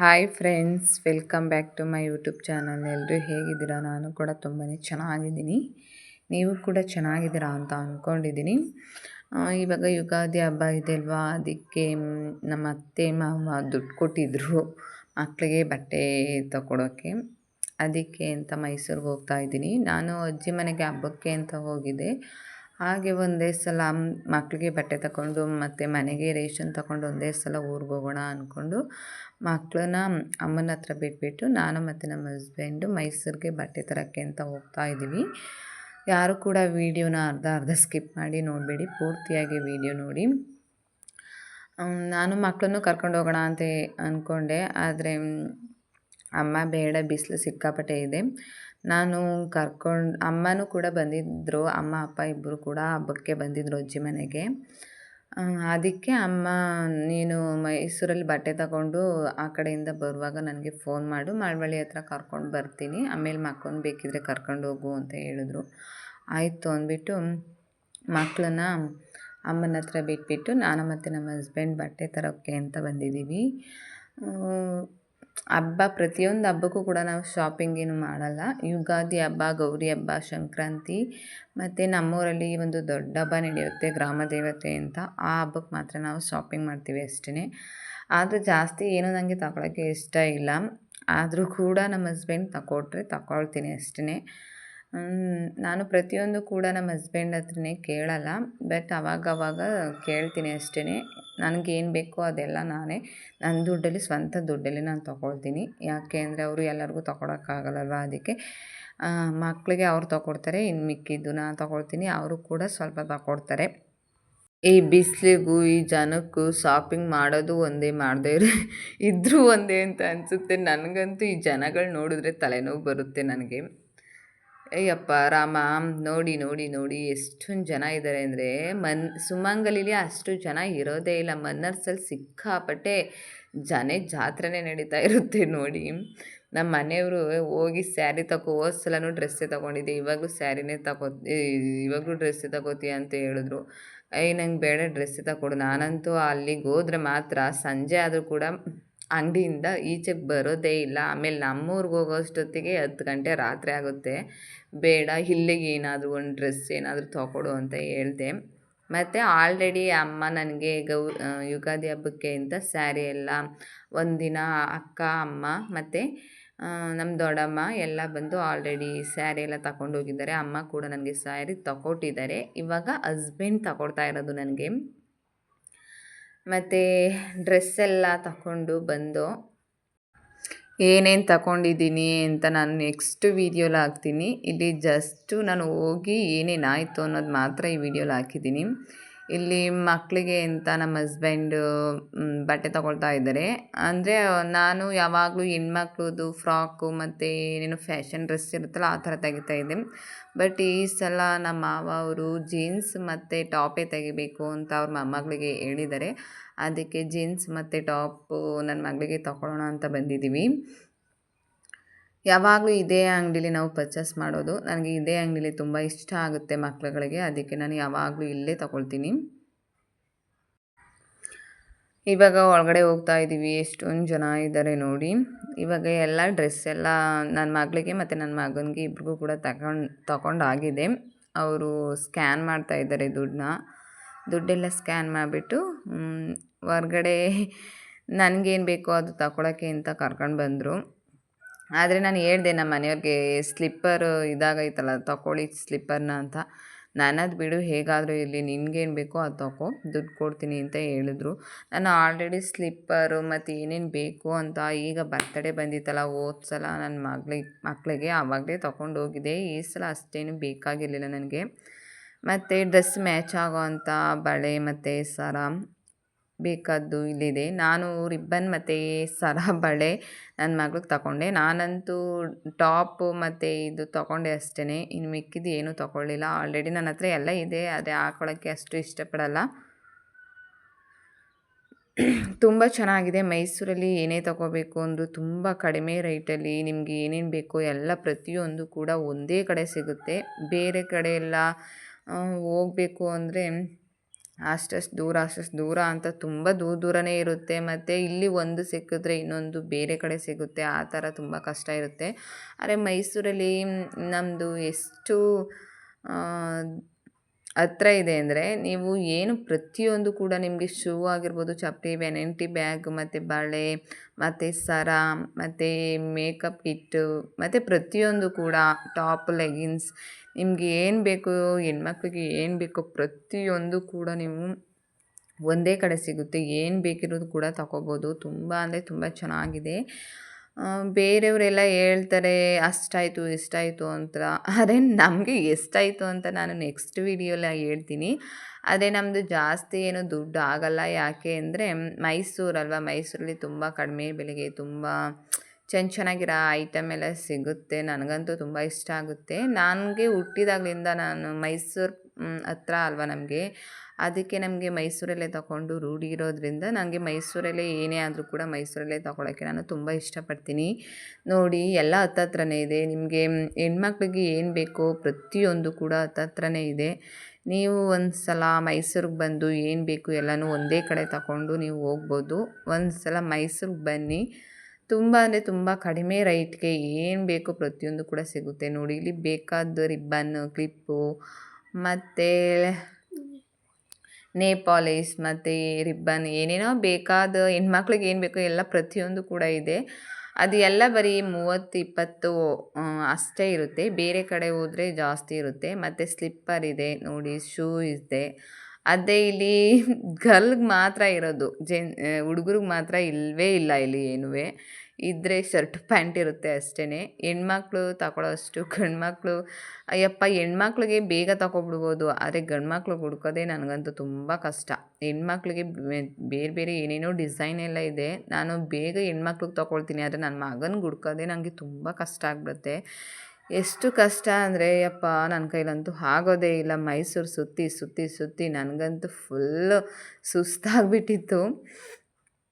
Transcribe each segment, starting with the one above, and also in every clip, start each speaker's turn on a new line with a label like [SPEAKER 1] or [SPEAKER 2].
[SPEAKER 1] Hi friends welcome back to my YouTube channel ಎಲ್ಲರೂ ಹೇಗಿದ್ದೀರಾ? ನಾನು ಕೂಡ ತುಂಬಾ ಚೆನ್ನಾಗಿದ್ದೀನಿ. ನೀವು ಕೂಡ ಚೆನ್ನಾಗಿದ್ದೀರಾ ಅಂತ ಅಂದ್ಕೊಂಡಿದ್ದೀನಿ ಇವಾಗ ಯುಗಾದಿ ಹಬ್ಬ ಇದೆ ಅಲ್ವಾ? ಅದಕ್ಕೆ ನಮ್ಮ ಅತ್ತೆ, ಮಾವ ದುಡ್ಡು ಕೊಟ್ಟಿದ್ದರು ಮಕ್ಕಳಿಗೆ ಬಟ್ಟೆ ತಗೊಡೋಕ್ಕೆ ಅದಕ್ಕೆ ಅಂತ ಮೈಸೂರಿಗೆ ಹೋಗ್ತಾ ಇದ್ದೀನಿ. ನಾನು ಅಜ್ಜಿ ಮನೆಗೆ ಹಬ್ಬಕ್ಕೆ ಅಂತ ಹೋಗಿದ್ದೆ. ಹಾಗೆ ಒಂದೇ ಸಲ ಮಕ್ಕಳಿಗೆ ಬಟ್ಟೆ ತಗೊಂಡು ಮತ್ತು ಮನೆಗೆ ರೇಷನ್ ತಗೊಂಡು ಒಂದೇ ಸಲ ಊರಿಗೆ ಹೋಗೋಣ ಅಂದ್ಕೊಂಡು ಮಕ್ಕಳನ್ನ ಅಮ್ಮನ ಹತ್ರ ಬಿಟ್ಬಿಟ್ಟು ನಾನು ಮತ್ತು ನಮ್ಮ ಹಸ್ಬೆಂಡು ಮೈಸೂರಿಗೆ ಬಟ್ಟೆ ತರೋಕ್ಕೆ ಅಂತ ಹೋಗ್ತಾ ಇದ್ದೀವಿ. ಯಾರು ಕೂಡ ವೀಡಿಯೋನ ಅರ್ಧ ಅರ್ಧ ಸ್ಕಿಪ್ ಮಾಡಿ ನೋಡಬೇಡಿ, ಪೂರ್ತಿಯಾಗಿ ವೀಡಿಯೋ ನೋಡಿ. ನಾನು ಮಕ್ಕಳನ್ನು ಕರ್ಕೊಂಡು ಹೋಗೋಣ ಅಂತ ಅಂದ್ಕೊಂಡೆ ಆದರೆ ಅಮ್ಮ ಬೇಡ, ಬಿಸಿಲು ಸಿಕ್ಕಾಪಟ್ಟೆ ಇದೆ. ನಾನು ಕರ್ಕೊಂಡು, ಅಮ್ಮನೂ ಕೂಡ ಬಂದಿದ್ದರು ಅಮ್ಮ, ಅಪ್ಪ ಇಬ್ಬರು ಕೂಡ ಹಬ್ಬಕ್ಕೆ ಬಂದಿದ್ದರು ಅಜ್ಜಿ ಮನೆಗೆ. ಅದಕ್ಕೆ ಅಮ್ಮ ನೀನು ಮೈಸೂರಲ್ಲಿ ಬಟ್ಟೆ ತಗೊಂಡು ಆ ಕಡೆಯಿಂದ ಬರುವಾಗ ನನಗೆ ಫೋನ್ ಮಾಡು, ಮಳವಳ್ಳಿ ಹತ್ರ ಕರ್ಕೊಂಡು ಬರ್ತೀನಿ, ಆಮೇಲೆ ಮಕ್ಕಳನ್ನ ಬೇಕಿದ್ರೆ ಕರ್ಕೊಂಡು ಹೋಗು ಅಂತ ಹೇಳಿದ್ರು. ಆಯಿತು ಅಂದ್ಬಿಟ್ಟು ಮಕ್ಕಳನ್ನ ಅಮ್ಮನ ಹತ್ರ ಬಿಟ್ಬಿಟ್ಟು, ನಾನು ಮತ್ತು ನಮ್ಮ ಹಸ್ಬೆಂಡ್ ಬಟ್ಟೆ ತರೋಕ್ಕೆ ಅಂತ ಬಂದಿದ್ದೀವಿ. ಹಬ್ಬ, ಪ್ರತಿಯೊಂದು ಹಬ್ಬಕ್ಕೂ ಕೂಡ ನಾವು ಶಾಪಿಂಗ್ ಏನು ಮಾಡಲ್ಲ. ಯುಗಾದಿ ಹಬ್ಬ, ಗೌರಿ ಹಬ್ಬ, ಸಂಕ್ರಾಂತಿ ಮತ್ತು ನಮ್ಮೂರಲ್ಲಿ ಒಂದು ದೊಡ್ಡ ಹಬ್ಬ ನಡೆಯುತ್ತೆ, ಗ್ರಾಮ ದೇವತೆ ಅಂತ. ಆ ಹಬ್ಬಕ್ಕೆ ಮಾತ್ರ ನಾವು ಶಾಪಿಂಗ್ ಮಾಡ್ತೀವಿ ಅಷ್ಟೇ ಆದರೂ ಜಾಸ್ತಿ ಏನೂ ನನಗೆ ತಗೊಳ್ಳೋಕ್ಕೆ ಇಷ್ಟ ಇಲ್ಲ. ಆದರೂ ಕೂಡ ನಮ್ಮ ಹಸ್ಬೆಂಡ್ ತಗೊಟ್ರೆ ತಗೊಳ್ತೀನಿ ಅಷ್ಟೇ ನಾನು ಪ್ರತಿಯೊಂದು ಕೂಡ ನಮ್ಮ ಹಸ್ಬೆಂಡ್ ಹತ್ರನೇ ಕೇಳಲ್ಲ. ಬಟ್ ಅವಾಗವಾಗ ಕೇಳ್ತೀನಿ ಅಷ್ಟೇ ನನಗೇನು ಬೇಕೋ ಅದೆಲ್ಲ ನಾನೇ ನನ್ನ ದುಡ್ಡಲ್ಲಿ ಸ್ವಂತ ದುಡ್ಡಲ್ಲಿ ನಾನು ತೊಗೊಳ್ತೀನಿ. ಯಾಕೆ ಅಂದರೆ ಅವರು ಎಲ್ಲರಿಗೂ ತೊಗೊಳಕ್ಕಾಗಲ್ಲಲ್ವ ಅದಕ್ಕೆ. ಮಕ್ಕಳಿಗೆ ಅವ್ರು ತೊಗೊಡ್ತಾರೆ ಇನ್ನು ಮಿಕ್ಕಿದ್ದು ನಾನು ತೊಗೊಳ್ತೀನಿ, ಅವರು ಕೂಡ ಸ್ವಲ್ಪ ತೊಗೊಡ್ತಾರೆ. ಈ ಬಿಸಿಲಿಗೂ, ಈ ಜನಕ್ಕೂ ಶಾಪಿಂಗ್ ಮಾಡೋದು ಒಂದೇ ಮಾಡದೇ ಇದ್ದರೂ ಒಂದೇ ಅಂತ ಅನಿಸುತ್ತೆ. ನನಗಂತೂ ಈ ಜನಗಳು ನೋಡಿದ್ರೆ ತಲೆನೋವು ಬರುತ್ತೆ ನನಗೆ. ಅಯ್ಯಪ್ಪ, ರಾಮ, ನೋಡಿ ನೋಡಿ ನೋಡಿ, ಎಷ್ಟೊಂದು ಜನ ಇದ್ದಾರೆ ಅಂದರೆ ಮನ್, ಸುಮಂಗಲಿಲಿ ಅಷ್ಟು ಜನ ಇರೋದೇ ಇಲ್ಲ. ಮನ್ನರ್ಸಲ್ಲಿ ಸಿಕ್ಕಾಪಟ್ಟೆ ಜನ ಜಾತ್ರೆನೇ ನಡೀತಾ ಇರುತ್ತೆ ನೋಡಿ. ನಮ್ಮ ಮನೆಯವರು ಹೋಗಿ ಸ್ಯಾರಿ ತಗೋ ಹೋದ ಸಲನೂ ಡ್ರೆಸ್ಸೇ ತೊಗೊಂಡಿದ್ದೆ. ಇವಾಗಲೂ ಸ್ಯಾರಿನೇ ತಗೋ ಇವಾಗಲೂ ಡ್ರೆಸ್ಸೇ ತಗೋತೀಯ ಅಂತ ಹೇಳಿದ್ರು. ಅಯ್ಯ ನಂಗೆ ಬೇಡ ಡ್ರೆಸ್ಸೇ ತಗೊಡು ನಾನಂತೂ ಅಲ್ಲಿಗೆ ಹೋದ್ರೆ ಮಾತ್ರ, ಸಂಜೆ ಆದರೂ ಕೂಡ ಅಂಗಡಿಯಿಂದ ಈಚೆಗೆ ಬರೋದೇ ಇಲ್ಲ. ಆಮೇಲೆ ನಮ್ಮೂರಿಗೆ ಹೋಗೋಷ್ಟೊತ್ತಿಗೆ ಹತ್ತು ಗಂಟೆ ರಾತ್ರಿ ಆಗುತ್ತೆ. ಬೇಡ, ಇಲ್ಲಿಗೆ ಏನಾದರೂ ಒಂದು ಡ್ರೆಸ್ ಏನಾದರೂ ತಗೊಡು ಅಂತ ಹೇಳಿದೆ. ಮತ್ತು ಆಲ್ರೆಡಿ ಅಮ್ಮ ನನಗೆ ಗೌ ಯುಗಾದಿ ಹಬ್ಬಕ್ಕೆ ಅಂತ ಸ್ಯಾರಿ ಎಲ್ಲ, ಒಂದಿನ ಅಕ್ಕ, ಅಮ್ಮ ಮತ್ತು ನಮ್ಮ ದೊಡ್ಡಮ್ಮ ಎಲ್ಲ ಬಂದು ಆಲ್ರೆಡಿ ಸ್ಯಾರಿ ಎಲ್ಲ ತಗೊಂಡು ಹೋಗಿದ್ದಾರೆ ಅಮ್ಮ ಕೂಡ ನನಗೆ ಸ್ಯಾರಿ ತಗೊಟ್ಟಿದ್ದಾರೆ. ಇವಾಗ ಹಸ್ಬೆಂಡ್ ತಗೊಳ್ತಾ ಇರೋದು ನನಗೆ. ಮತ್ತು ಡ್ರೆಸ್ ಎಲ್ಲ ತಗೊಂಡು ಬಂದು, ಏನೇನು ತಗೊಂಡಿದ್ದೀನಿ ಅಂತ ನಾನು ನೆಕ್ಸ್ಟ್ ವೀಡಿಯೋಲಿ ಹಾಕ್ತೀನಿ. ಇಲ್ಲಿ ಜಸ್ಟು ನಾನು ಹೋಗಿ ಏನೇನಾಯಿತು ಅನ್ನೋದು ಮಾತ್ರ ಈ ವಿಡಿಯೋಲಿ ಹಾಕಿದ್ದೀನಿ. ಇಲ್ಲಿ ಮಕ್ಕಳಿಗೆ ಅಂತ ನಮ್ಮ ಹಸ್ಬೆಂಡು ಬಟ್ಟೆ ತಗೊಳ್ತಾ ಇದ್ದಾರೆ. ಅಂದರೆ, ನಾನು ಯಾವಾಗಲೂ ಹೆಣ್ಮಕ್ಳದ್ದು ಫ್ರಾಕು ಮತ್ತು ಏನೇನು ಫ್ಯಾಷನ್ ಡ್ರೆಸ್ ಇರುತ್ತಲ್ಲ, ಆ ಥರ ತೆಗಿತಾ ಇದ್ದೆ. ಬಟ್ ಈ ಸಲ ನಮ್ಮ ಮಾವ ಅವರು ಜೀನ್ಸ್ ಮತ್ತು ಟಾಪೇ ತೆಗಿಬೇಕು ಅಂತ ಅವ್ರ ಮೊಮ್ಮಗಳಿಗೆ ಹೇಳಿದ್ದಾರೆ. ಅದಕ್ಕೆ ಜೀನ್ಸ್ ಮತ್ತು ಟಾಪು ನನ್ನ ಮಗಳಿಗೆ ತಗೊಳ್ಳೋಣ ಅಂತ ಬಂದಿದ್ದೀವಿ. ಯಾವಾಗಲೂ ಇದೇ ಅಂಗಡೀಲಿ ನಾವು ಪರ್ಚೇಸ್ ಮಾಡೋದು. ನನಗೆ ಇದೇ ಅಂಗಡೀಲಿ ತುಂಬ ಇಷ್ಟ ಆಗುತ್ತೆ ಮಕ್ಕಳುಗಳಿಗೆ ಅದಕ್ಕೆ ನಾನು ಯಾವಾಗಲೂ ಇಲ್ಲೇ ತಗೊಳ್ತೀನಿ. ಇವಾಗ ಒಳಗಡೆ ಹೋಗ್ತಾ ಇದ್ದೀವಿ. ಎಷ್ಟೊಂದು ಜನ ಇದ್ದಾರೆ ನೋಡಿ. ಇವಾಗ ಎಲ್ಲ ಡ್ರೆಸ್ ಎಲ್ಲ ನನ್ನ ಮಗಳಿಗೆ ಮತ್ತು ನನ್ನ ಮಗನಿಗೆ ಇಬ್ರಿಗೂ ಕೂಡ ತಗೊಂಡು ತಗೊಂಡಾಗಿದೆ ಅವರು ಸ್ಕ್ಯಾನ್ ಮಾಡ್ತಾ ಇದ್ದಾರೆ ದುಡ್ಡನ್ನ. ದುಡ್ಡೆಲ್ಲ ಸ್ಕ್ಯಾನ್ ಮಾಡಿಬಿಟ್ಟು ಹೊರ್ಗಡೆ ನನಗೇನು ಬೇಕೋ ಅದು ತಗೊಳಕ್ಕೆ ಅಂತ ಕರ್ಕೊಂಡು ಬಂದರು. ಆದರೆ ನಾನು ಹೇಳ್ದೆ ನಮ್ಮ ಮನೆಯವ್ರಿಗೆ ಸ್ಲಿಪ್ಪರ್ ಇದಾಗೈತಲ್ಲ ತಗೊಳ್ಳಿ ಸ್ಲಿಪ್ಪರ್ನ ಅಂತ. ನನ್ನದು ಬಿಡು, ಹೇಗಾದರೂ ಇಲ್ಲಿ ನಿನಗೇನು ಬೇಕೋ ಅದು ತಗೋ ದುಡ್ಡು ಕೊಡ್ತೀನಿ ಅಂತ ಹೇಳಿದ್ರು. ನಾನು ಆಲ್ರೆಡಿ ಸ್ಲಿಪ್ಪರು ಮತ್ತು ಏನೇನು ಬೇಕು ಅಂತ ಈಗ ಬರ್ತಡೇ ಬಂದಿತ್ತಲ್ಲ, ಹೋದ ಸಲ ನನ್ನ ಮಗಳಿಗೆ ಮಕ್ಕಳಿಗೆ ಆವಾಗಲೇ ತೊಗೊಂಡು ಹೋಗಿದೆ ಈ ಸಲ ಅಷ್ಟೇನು ಬೇಕಾಗಿರಲಿಲ್ಲ ನನಗೆ. ಮತ್ತು ಡ್ರೆಸ್ ಮ್ಯಾಚ್ ಆಗೋ ಅಂಥ ಬಳೆ ಮತ್ತು ಸರ ಬೇಕಾದ್ದು ಇಲ್ಲಿದೆ. ನಾನು ರಿಬ್ಬನ್ ಮತ್ತು ಸರ ಬಳೆ ನನ್ನ ಮಗಳಿಗೆ ತಗೊಂಡೆ ನಾನಂತೂ ಟಾಪು ಮತ್ತು ಇದು ತಗೊಂಡೆ ಅಷ್ಟೇ ಇನ್ನು ಮಿಕ್ಕಿದ್ದು ಏನೂ ತಗೊಳ್ಳಿಲ್ಲ ಆಲ್ರೆಡಿ ನನ್ನ ಹತ್ರ ಎಲ್ಲ ಇದೆ. ಅದೇ ಹಾಕೊಳ್ಳೋಕ್ಕೆ ಅಷ್ಟು ಇಷ್ಟಪಡಲ್ಲ. ತುಂಬ ಚೆನ್ನಾಗಿದೆ. ಮೈಸೂರಲ್ಲಿ ಏನೇ ತಗೋಬೇಕು ಅಂದರೂ ತುಂಬ ಕಡಿಮೆ ರೇಟಲ್ಲಿ ನಿಮಗೆ ಏನೇನು ಬೇಕೋ ಎಲ್ಲ ಪ್ರತಿಯೊಂದು ಕೂಡ ಒಂದೇ ಕಡೆ ಸಿಗುತ್ತೆ. ಬೇರೆ ಕಡೆ ಎಲ್ಲ ಹೋಗಬೇಕು ಅಂದರೆ ಅಷ್ಟಷ್ಟು ದೂರ ಅಷ್ಟಷ್ಟು ದೂರ ಅಂತ ತುಂಬ ದೂರ ದೂರನೇ ಇರುತ್ತೆ. ಮತ್ತು ಇಲ್ಲಿ ಒಂದು ಸಿಕ್ಕಿದ್ರೆ ಇನ್ನೊಂದು ಬೇರೆ ಕಡೆ ಸಿಗುತ್ತೆ. ಆ ಥರ ತುಂಬ ಕಷ್ಟ ಇರುತ್ತೆ. ಆದರೆ ಮೈಸೂರಲ್ಲಿ ನಮ್ಮದು ಎಷ್ಟು ಹತ್ರ ಇದೆ ಅಂದರೆ ನೀವು ಏನು ಪ್ರತಿಯೊಂದು ಕೂಡ ನಿಮಗೆ ಶೂ ಆಗಿರ್ಬೋದು, ಚಪ್ಪಲಿ ವೆನೈಟಿ ಬ್ಯಾಗ್ ಮತ್ತು ಬಳೆ, ಮತ್ತು ಸರ, ಮತ್ತು ಮೇಕಪ್ ಕಿಟ್ಟು ಮತ್ತು ಪ್ರತಿಯೊಂದು ಕೂಡ ಟಾಪ್ ಲೆಗಿನ್ಸ್ ನಿಮಗೆ ಏನು ಬೇಕು, ಹೆಣ್ಮಕ್ಳಿಗೆ ಏನು ಬೇಕೋ ಪ್ರತಿಯೊಂದು ಕೂಡ ನೀವು ಒಂದೇ ಕಡೆ ಸಿಗುತ್ತೆ. ಏನು ಬೇಕಿರೋದು ಕೂಡ ತಗೋಬೋದು. ತುಂಬ ಅಂದರೆ ತುಂಬ ಚೆನ್ನಾಗಿದೆ. ಬೇರೆಯವರೆಲ್ಲ ಹೇಳ್ತಾರೆ, ಅಷ್ಟಾಯಿತು, ಇಷ್ಟಾಯಿತು ಅಂತ. ಆದರೆ ನಮಗೆ ಎಷ್ಟಾಯಿತು ಅಂತ ನಾನು ನೆಕ್ಸ್ಟ್ ವೀಡಿಯೋಲಿ ಹೇಳ್ತೀನಿ. ಆದರೆ ನಮ್ಮದು ಜಾಸ್ತಿ ಏನು ದುಡ್ಡು ಆಗಲ್ಲ. ಯಾಕೆ ಅಂದರೆ ಮೈಸೂರಲ್ವ ಮೈಸೂರಲ್ಲಿ ತುಂಬ ಕಡಿಮೆ ಬೆಲೆಗೆ ತುಂಬ ಚೆನ್ನ ಚೆನ್ನಾಗಿರೋ ಐಟಮ್ ಎಲ್ಲ ಸಿಗುತ್ತೆ. ನನಗಂತೂ ತುಂಬ ಇಷ್ಟ ಆಗುತ್ತೆ. ನನಗೆ ಹುಟ್ಟಿದಾಗಲಿಂದ ನಾನು ಮೈಸೂರು ಹತ್ರ ಅಲ್ವಾ ನಮಗೆ? ಅದಕ್ಕೆ ನಮಗೆ ಮೈಸೂರಲ್ಲೇ ತಗೊಂಡು ರೂಢಿ ಇರೋದ್ರಿಂದ ನನಗೆ ಮೈಸೂರಲ್ಲೇ ಏನೇ ಆದರೂ ಕೂಡ ಮೈಸೂರಲ್ಲೇ ತಗೊಳ್ಳೋಕ್ಕೆ ನಾನು ತುಂಬ ಇಷ್ಟಪಡ್ತೀನಿ. ನೋಡಿ, ಎಲ್ಲ ಹತ್ತತ್ರನೇ ಇದೆ. ನಿಮಗೆ ಹೆಣ್ಮಕ್ಳಿಗೆ ಏನು ಬೇಕೋ ಪ್ರತಿಯೊಂದು ಕೂಡ ಹತ್ತತ್ರನೇ ಇದೆ. ನೀವು ಒಂದು ಸಲ ಮೈಸೂರಿಗೆ ಬಂದು ಏನು ಬೇಕು ಎಲ್ಲನೂ ಒಂದೇ ಕಡೆ ತಗೊಂಡು ನೀವು ಹೋಗ್ಬೋದು. ಒಂದು ಸಲ ಮೈಸೂರಿಗೆ ಬನ್ನಿ. ತುಂಬ ಅಂದರೆ ತುಂಬ ಕಡಿಮೆ ರೈಟ್ಗೆ ಏನು ಬೇಕೋ ಪ್ರತಿಯೊಂದು ಕೂಡ ಸಿಗುತ್ತೆ. ನೋಡಿ, ಇಲ್ಲಿ ಬೇಕಾದ ರಿಬ್ಬನ್ನು ಕ್ಲಿಪ್ಪು ಮತ್ತು ನೇಪಾಲೀಸ್ ಮತ್ತು ರಿಬ್ಬನ್ ಏನೇನೋ ಬೇಕಾದ ಹೆಣ್ಮಕ್ಳಿಗೆ ಏನು ಬೇಕೋ ಎಲ್ಲ ಪ್ರತಿಯೊಂದು ಕೂಡ ಇದೆ. ಅದು ಎಲ್ಲ ಬರೀ ಮೂವತ್ತು ಇಪ್ಪತ್ತು ಅಷ್ಟೇ ಇರುತ್ತೆ. ಬೇರೆ ಕಡೆ ಹೋದರೆ ಜಾಸ್ತಿ ಇರುತ್ತೆ. ಮತ್ತು ಸ್ಲಿಪ್ಪರ್ ಇದೆ, ನೋಡಿ ಶೂ ಇದೆ. ಅದೇ ಇಲ್ಲಿ ಗರ್ಲ್ಗೆ ಮಾತ್ರ ಇರೋದು. ಜೆನ್ ಹುಡುಗರಿಗೆ ಮಾತ್ರ ಇಲ್ಲವೇ ಇಲ್ಲ ಇಲ್ಲಿ ಏನೂ ಇದ್ದರೆ ಶರ್ಟ್ ಪ್ಯಾಂಟ್ ಇರುತ್ತೆ ಅಷ್ಟೇ ಹೆಣ್ಮಕ್ಳು ತಗೊಳ್ಳೋ ಅಷ್ಟು ಗಂಡ್ಮಕ್ಳು, ಅಯ್ಯಪ್ಪ, ಹೆಣ್ಮಕ್ಳಿಗೆ ಬೇಗ ತಗೊಬಿಡ್ಬೋದು. ಆದರೆ ಗಂಡ್ಮಕ್ಳು ಹುಡ್ಕೋದೇ ನನಗಂತೂ ತುಂಬ ಕಷ್ಟ. ಹೆಣ್ಮಕ್ಳಿಗೆ ಬೇರೆ ಬೇರೆ ಏನೇನೋ ಡಿಸೈನ್ ಎಲ್ಲ ಇದೆ. ನಾನು ಬೇಗ ಹೆಣ್ಮಕ್ಳಿಗೆ ತೊಗೊಳ್ತೀನಿ. ಆದರೆ ನನ್ನ ಮಗನಿಗೆ ಹುಡ್ಕೋದೇ ನನಗೆ ತುಂಬ ಕಷ್ಟ ಆಗ್ಬಿಡುತ್ತೆ. ಎಷ್ಟು ಕಷ್ಟ ಅಂದರೆ ಅಪ್ಪ ನನ್ನ ಕೈಲಂತೂ ಆಗೋದೇ ಇಲ್ಲ. ಮೈಸೂರು ಸುತ್ತಿ ಸುತ್ತಿ ಸುತ್ತಿ ನನಗಂತೂ ಫುಲ್ಲು ಸುಸ್ತಾಗಿಬಿಟ್ಟಿತ್ತು.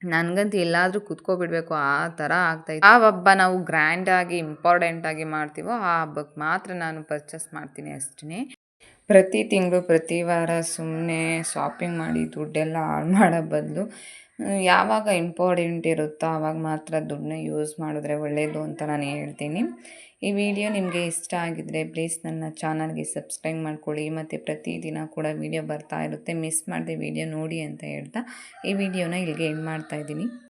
[SPEAKER 1] ನನಗಂತೂ ಎಲ್ಲಾದರೂ ಕುತ್ಕೊಬಿಡ್ಬೇಕು, ಆ ಥರ ಆಗ್ತಾಯಿತ್ತು ಆ ಹಬ್ಬ ನಾವು ಗ್ರ್ಯಾಂಡಾಗಿ ಇಂಪಾರ್ಟೆಂಟಾಗಿ ಮಾಡ್ತೀವೋ, ಆ ಹಬ್ಬಕ್ಕೆ ಮಾತ್ರ ನಾನು ಪರ್ಚೇಸ್ ಮಾಡ್ತೀನಿ ಅಷ್ಟೇ ಪ್ರತಿ ತಿಂಗಳು, ಪ್ರತಿ ವಾರ ಸುಮ್ಮನೆ ಶಾಪಿಂಗ್ ಮಾಡಿ ದುಡ್ಡೆಲ್ಲ ಹಾಳು ಮಾಡೋ ಬದಲು ಯಾವಾಗ ಇಂಪಾರ್ಟೆಂಟ್ ಇರುತ್ತೋ ಆವಾಗ ಮಾತ್ರ ದುಡ್ಡನ್ನ ಯೂಸ್ ಮಾಡಿದ್ರೆ ಒಳ್ಳೆಯದು ಅಂತ ನಾನು ಹೇಳ್ತೀನಿ. ಈ ವಿಡಿಯೋ ನಿಮಗೆ ಇಷ್ಟ ಆಗಿದ್ದರೆ ಪ್ಲೀಸ್ ನನ್ನ ಚಾನಲ್ಗೆ ಸಬ್ಸ್ಕ್ರೈಬ್ ಮಾಡ್ಕೊಳ್ಳಿ. ಮತ್ತು ಪ್ರತಿದಿನ ಕೂಡ ವಿಡಿಯೋ ಬರ್ತಾ ಇರುತ್ತೆ. ಮಿಸ್ ಮಾಡದೆ ವಿಡಿಯೋ ನೋಡಿ ಅಂತ ಹೇಳ್ತಾ ಈ ವಿಡಿಯೋನ ಇಲ್ಲಿಗೆ ಎಂಡ್ ಮಾಡ್ತಾಯಿದ್ದೀನಿ